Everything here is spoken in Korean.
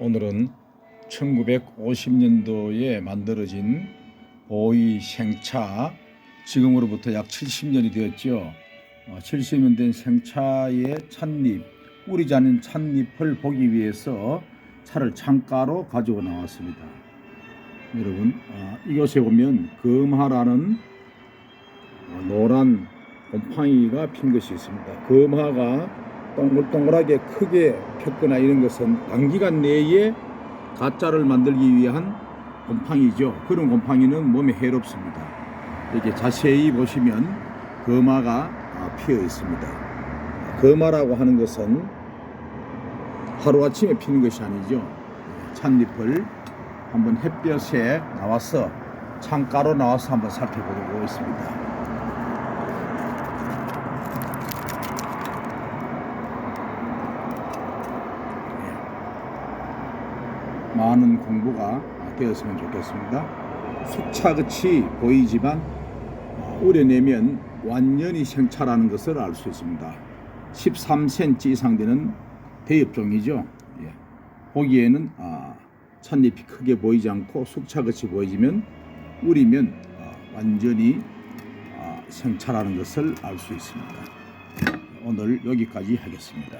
오늘은 1950년도에 만들어진 보이 생차 지금으로부터 약 70년이 되었죠. 70년 된 생차의 찻잎, 우리지 않은 찻잎을 보기 위해서 차를 창가로 가지고 나왔습니다. 여러분 아, 이곳에 보면 금하라는 어, 노란 곰팡이가 핀 것이 있습니다. 금화가 동글동글하게 크게 폈거나 이런 것은 단기간 내에 가짜를 만들기 위한 곰팡이죠. 그런 곰팡이는 몸에 해롭습니다. 이렇게 자세히 보시면 금화가 아, 피어 있습니다. 금화라고 하는 것은 하루아침에 피는 것이 아니죠. 찻잎을 한번 햇볕에 나와서 창가로 나와서 한번 살펴보고 있습니다. 많은 공부가 되었으면 좋겠습니다. 숙차같이 보이지만 어, 우려내면 완전히 생차라는 것을 알 수 있습니다. 13cm 이상 되는 대엽종이죠. 예. 보기에는 아, 찻잎이 크게 보이지 않고 숙차같이 보이지만 우리면 아, 완전히 아, 생차라는 것을 알 수 있습니다. 오늘 여기까지 하겠습니다.